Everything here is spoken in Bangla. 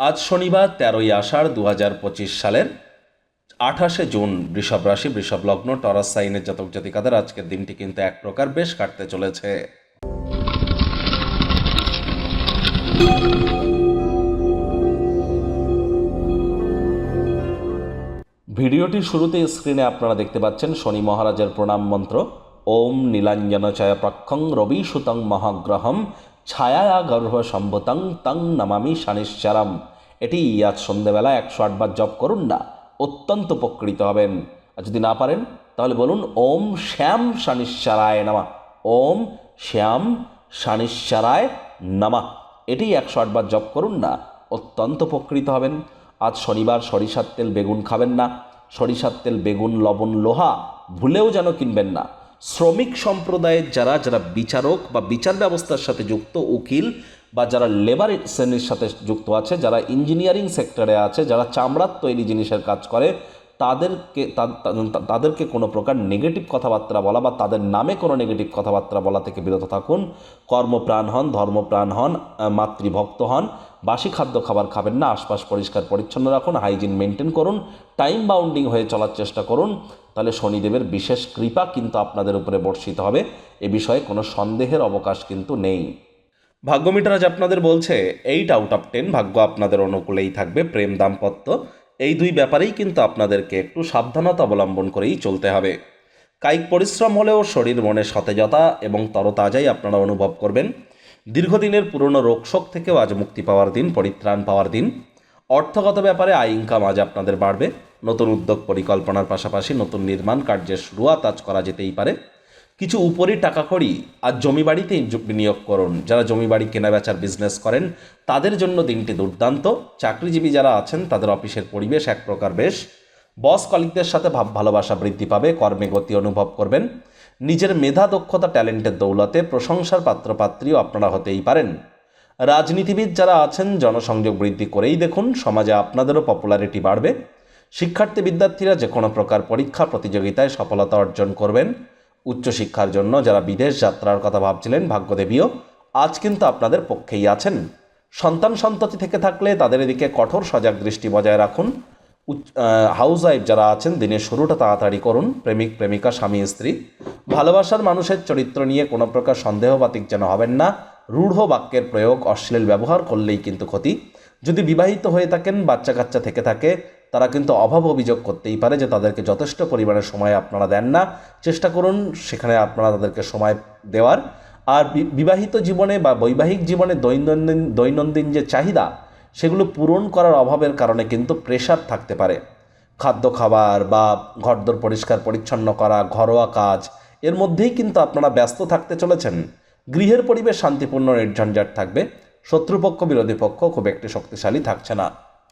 আজ শনিবার তেরোই আষাঢ় দু হাজার পঁচিশ সালের আঠাশে জুন বৃষভ রাশি, বৃষভ লগ্ন, টরাস সাইনের জাতক জাতিকাদের আজকের দিনটি কিন্তু এক প্রকার বেশ কাটতে চলেছে। ভিডিওটির শুরুতে স্ক্রিনে আপনারা দেখতে পাচ্ছেন শনি মহারাজের প্রণাম মন্ত্র, ওম নীলাঞ্জন চয় প্রক্ষং রবি সুতং মহাগ্রহম ছায়া গর্ভ সম্ভতং তং নমামি শানিশ্চারাম। এটি আজ সন্ধেবেলা একশো আটবার জপ করুন না, অত্যন্ত উপকৃত হবেন। আর যদি না পারেন, তাহলে বলুন, ওম শ্যাম শানিশ্চারায় নামা। ওম শ্যাম শানিশ্চারায় নামা। এটি একশো আটবার জপ করুন না, অত্যন্ত উপকৃত হবেন। আজ শনিবার সরিষার তেল বেগুন খাবেন না, সরিষার তেল বেগুন, লবণ, লোহা ভুলেও যেন কিনবেন না। শ্রমিক সম্প্রদায়ের যারা যারা বিচারক বা বিচার ব্যবস্থার সাথে যুক্ত, উকিল বা যারা লেবার শ্রেণির সাথে যুক্ত আছে, যারা ইঞ্জিনিয়ারিং সেক্টরে আছে, যারা চামড়ার তৈরি জিনিসের কাজ করে, তাদেরকে তাদেরকে কোনো প্রকার নেগেটিভ কথাবার্তা বলা বা তাদের নামে কোনো নেগেটিভ কথাবার্তা বলা থেকে বিরত থাকুন। কর্মপ্রাণ হন, ধর্মপ্রাণ হন মাতৃভক্ত হন, বাসি খাদ্য খাবার খাবেন না, আশপাশ পরিষ্কার পরিচ্ছন্ন রাখুন হাইজিন মেনটেন করুন টাইম বাউন্ডিং হয়ে চলার চেষ্টা করুন তাহলে শনিদেবের বিশেষ কৃপা কিন্তু আপনাদের উপরে বর্ষিত হবে। এ বিষয়ে কোনো সন্দেহের অবকাশ কিন্তু নেই। ভাগ্য মিটার আজ আপনাদের বলছে, এইট আউট অফ টেন ভাগ্য আপনাদের অনুকূলেই থাকবে, প্রেম দাম্পত্য। এই দুই ব্যাপারেই কিন্তু আপনাদেরকে একটু সাবধানতা অবলম্বন করেই চলতে হবে। কায়িক পরিশ্রম হলেও শরীর, মনে সতেজতা এবং তরতাজাই আপনারা অনুভব করবেন। দীর্ঘদিনের পুরনো রোগশোক থেকেও আজ মুক্তি পাওয়ার দিন, পরিত্রাণ পাওয়ার দিন। অর্থগত ব্যাপারে আয় ইনকাম আজ আপনাদের বাড়বে। নতুন উদ্যোগ পরিকল্পনার পাশাপাশি নতুন নির্মাণ কার্যের শুরুয়াত আজ করা যেতেই পারে। কিছু উপরি টাকা করি আর জমি বাড়িতেই বিনিয়োগ করুন। যারা জমি বাড়ি কেনা বেচার বিজনেস করেন, তাদের জন্য দিনটি দুর্দান্ত। চাকরিজীবী যারা আছেন, তাদের অফিসের পরিবেশ এক প্রকার বেশ। বস কলিকদের সাথে ভাব ভালোবাসা বৃদ্ধি পাবে, কর্মে গতি অনুভব করবেন। নিজের মেধা, দক্ষতা, ট্যালেন্টের দৌলতে প্রশংসার পাত্রপাত্রীও আপনারা হতেই পারেন। রাজনীতিবিদ যারা আছেন, জনসংযোগ বৃদ্ধি করেই দেখুন, সমাজে আপনাদেরও পপুলারিটি বাড়বে। শিক্ষার্থী বিদ্যার্থীরা যে কোনো প্রকার পরীক্ষা প্রতিযোগিতায় সফলতা অর্জন করবেন। উচ্চশিক্ষার জন্য যারা বিদেশ যাত্রার কথা ভাবছিলেন, ভাগ্যদেবীও, আজ কিন্তু আপনাদের পক্ষেই আছেন। সন্তান সন্ততি থেকে থাকলে তাদের এদিকে কঠোর সজাগ দৃষ্টি বজায় রাখুন। হাউস ওয়াইফ যারা আছেন, দিনের শুরুটা তাড়াতাড়ি করুন। প্রেমিক, প্রেমিকা, স্বামী, স্ত্রী। ভালোবাসার মানুষের চরিত্র নিয়ে কোনো প্রকার সন্দেহবাতিক যেন হবেন না। রূঢ় বাক্যের প্রয়োগ অশ্লীল ব্যবহার করলেই কিন্তু ক্ষতি। যদি বিবাহিত হয়ে থাকেন বাচ্চা কাচ্চা থেকে থাকে তারা কিন্তু অভাব অভিযোগ করতেই পারে যে তাদেরকে যথেষ্ট পরিমাণে সময় আপনারা দেন না। চেষ্টা করুন সেখানে আপনারা তাদেরকে সময় দেওয়ার। আর বিবাহিত জীবনে বা বৈবাহিক জীবনে দৈনন্দিন দৈনন্দিন যে চাহিদা, সেগুলো পূরণ করার অভাবের কারণে কিন্তু প্রেশার থাকতে পারে। খাদ্য খাবার বা ঘরদোর পরিষ্কার, পরিচ্ছন্ন করা, ঘরোয়া কাজ, এর মধ্যেই কিন্তু আপনারা ব্যস্ত থাকতে চলেছেন। গৃহের পরিবেশ শান্তিপূর্ণ, নির্ঝঞ্ঝাট থাকবে। শত্রুপক্ষ, বিরোধী পক্ষ খুব একটি শক্তিশালী থাকছে না।